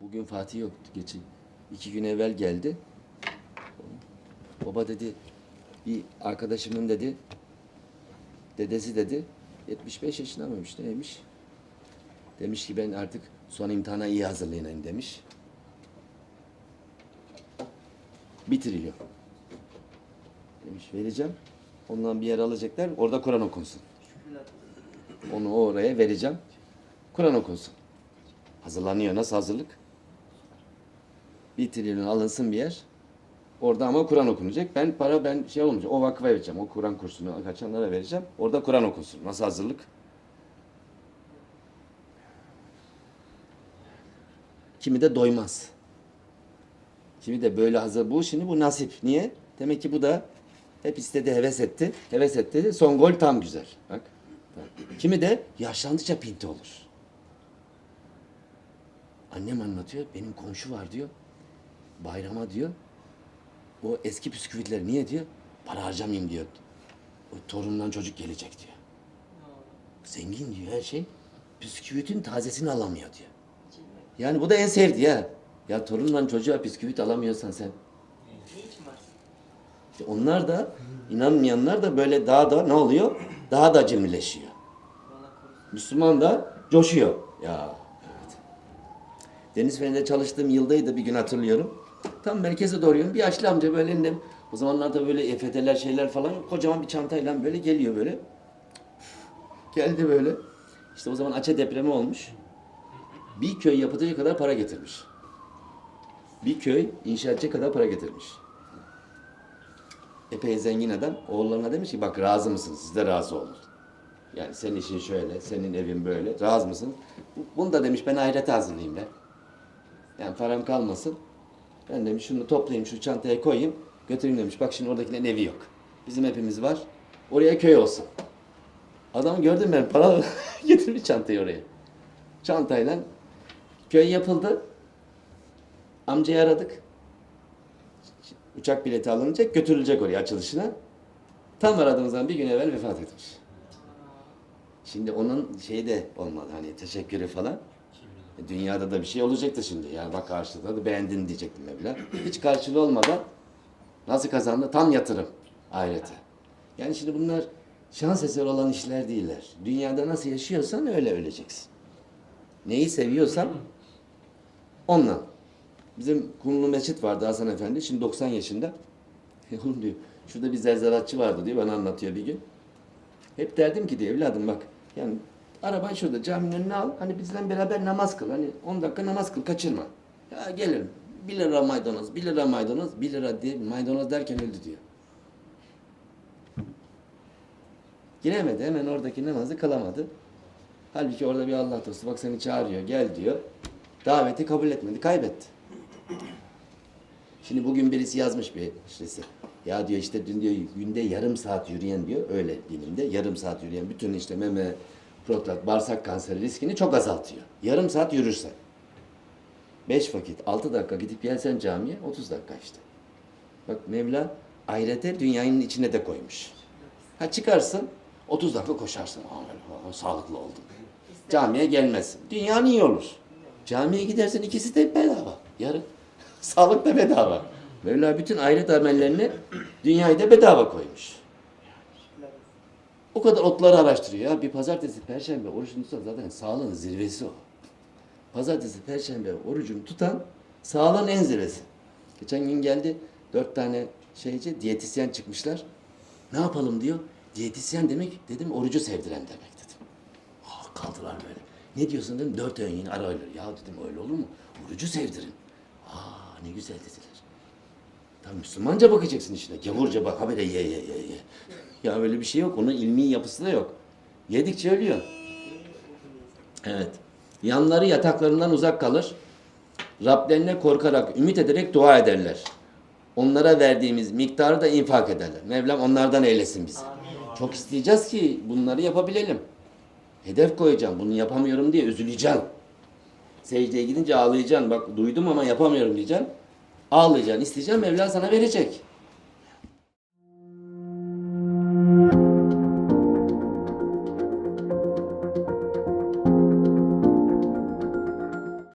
Bugün Fatih yoktu. Geçen iki gün evvel geldi. Baba dedi bir arkadaşımın dedi dedesi dedi 75 yaşında mıymış neymiş? Demiş ki ben artık son imtihana iyi hazırlanayım demiş. Bir trilyon. Demiş vereceğim. Ondan bir yer alacaklar. Orada Kur'an okunsun. Onu oraya vereceğim. Kur'an okunsun. Hazırlanıyor. Nasıl hazırlık? Bir trilyon alınsın bir yer. Orada ama Kur'an okunacak. Ben para ben şey olmayacak. O vakfa vereceğim. O Kur'an kursunu kaçanlara vereceğim. Orada Kur'an okunsun. Nasıl hazırlık? Kimi de doymaz. Kimi de böyle hazır. Bu şimdi bu nasip. Niye? Demek ki bu da hep istedi, heves etti. Heves etti. Son gol tam güzel. Bak. Kimi de yaşlandıkça pinti olur. Annem anlatıyor. Benim komşu var diyor. Bayrama diyor. O eski bisküvitleri niye diyor? Para harcamayayım diyor. O torundan çocuk gelecek diyor. Zengin diyor her şey. Bisküvitin tazesini alamıyor diyor. Yani bu da en sevdiği ha. Ya torundan çocuğa bisküvit alamıyorsan sen. İşte onlar da inanmayanlar da böyle daha da ne oluyor? Daha da cimrileşiyor. Müslüman da coşuyor. Ya evet. Deniz Feneri'nde çalıştığım yıldaydı bir gün hatırlıyorum. Tam merkeze doğruyum. Bir yaşlı amca böyle elinde o zamanlarda böyle EFT'ler şeyler falan yok. Kocaman bir çantayla böyle geliyor böyle. Geldi böyle. İşte o zaman Aceh depremi olmuş. Bir köy yapacak kadar para getirmiş. Bir köy inşa edecek kadar para getirmiş. Epey zengin adam. Oğullarına demiş ki bak razı mısınız? Siz de razı olun. Yani senin işin şöyle, senin evin böyle. Razı mısın? Bunu da demiş ben ahirete hazırlayayım ben. Yani param kalmasın. Ben demiş şunu toplayayım, şu çantaya koyayım. Götüreyim demiş. Bak şimdi oradakilerin evi yok. Bizim hepimiz var. Oraya köy olsun. Adamı gördüm ben. Para getirmiş çantayı oraya. Çantayla köy yapıldı. Amcayı aradık. Uçak bileti alınacak, götürülecek oraya açılışına. Tam aradığımız zaman bir gün evvel vefat etmiş. Şimdi onun şeyi de olmadı hani teşekkürü falan. E, Dünyada da bir şey olacaktı şimdi. Yani bak karşılıklı da beğendin diyecektim Mevla. Hiç karşılığı olmadan nasıl kazandı? Tam yatırım ahirete. Yani şimdi bunlar şans eseri olan işler değiller. Dünyada nasıl yaşıyorsan öyle öleceksin. Neyi seviyorsan onunla. Bizim Kumlu Mescit vardı Hasan Efendi. Şimdi 90 yaşında. Oğlum diyor, şurada bir zerzeratçı vardı diyor. Bana anlatıyor bir gün. Hep derdim ki diyor evladım bak. Yani araban şurada caminin önüne al. Hani bizden beraber namaz kıl. Hani 10 dakika namaz kıl kaçırma. Ya gelirim. 1 lira maydanoz, 1 lira maydanoz, 1 lira diye maydanoz derken öldü diyor. Giremedi hemen oradaki namazı kılamadı. Halbuki orada bir Allah dostu bak seni çağırıyor gel diyor. Daveti kabul etmedi kaybetti. Şimdi bugün birisi yazmış bir işte ya diyor işte dün diyor günde yarım saat yürüyen diyor öyle bilimde yarım saat yürüyen bütün işte meme, prostat, bağırsak kanseri riskini çok azaltıyor. Yarım saat yürürsen. Beş vakit, altı dakika gidip gelsen camiye 30 dakika işte. Bak Mevla ahirete dünyanın içine de koymuş. Ha çıkarsın 30 dakika koşarsın. Sağlıklı oldum. Camiye gelmezsin. Dünyanın iyi olur. Camiye gidersen ikisi de bedava. Yarın. Sağlık da bedava. Mevla bütün ahiret amellerini dünyayı da bedava koymuş. O kadar otları araştırıyor ya. Bir pazartesi, perşembe orucunu tutan zaten sağlığın zirvesi o. Pazartesi, perşembe orucunu tutan sağlığın en zirvesi. Geçen gün geldi dört tane şeyci, diyetisyen çıkmışlar. Ne yapalım diyor. Diyetisyen demek dedim orucu sevdiren demek dedim. Ah kaldılar böyle. Ne diyorsun dedim. Dört öğün yine ara. Ya dedim öyle olur mu? Orucu sevdirin. Aa ne güzel dediler. Tabii Müslümanca bakacaksın işine. Gavurca bak habire ye ye ye ye. Ya öyle bir şey yok. Onun ilmi yapısı da yok. Yedikçe ölüyor. Evet. Yanları yataklarından uzak kalır. Rablerine korkarak, ümit ederek dua ederler. Onlara verdiğimiz miktarı da infak ederler. Mevlam onlardan eylesin bizi. Çok isteyeceğiz ki bunları yapabilelim. Hedef koyacağım. Bunu yapamıyorum diye üzüleceksin. Secdeye gidince ağlayacaksın. Bak duydum ama yapamıyorum diyeceksin. Ağlayacaksın, isteyeceksin. Mevla sana verecek.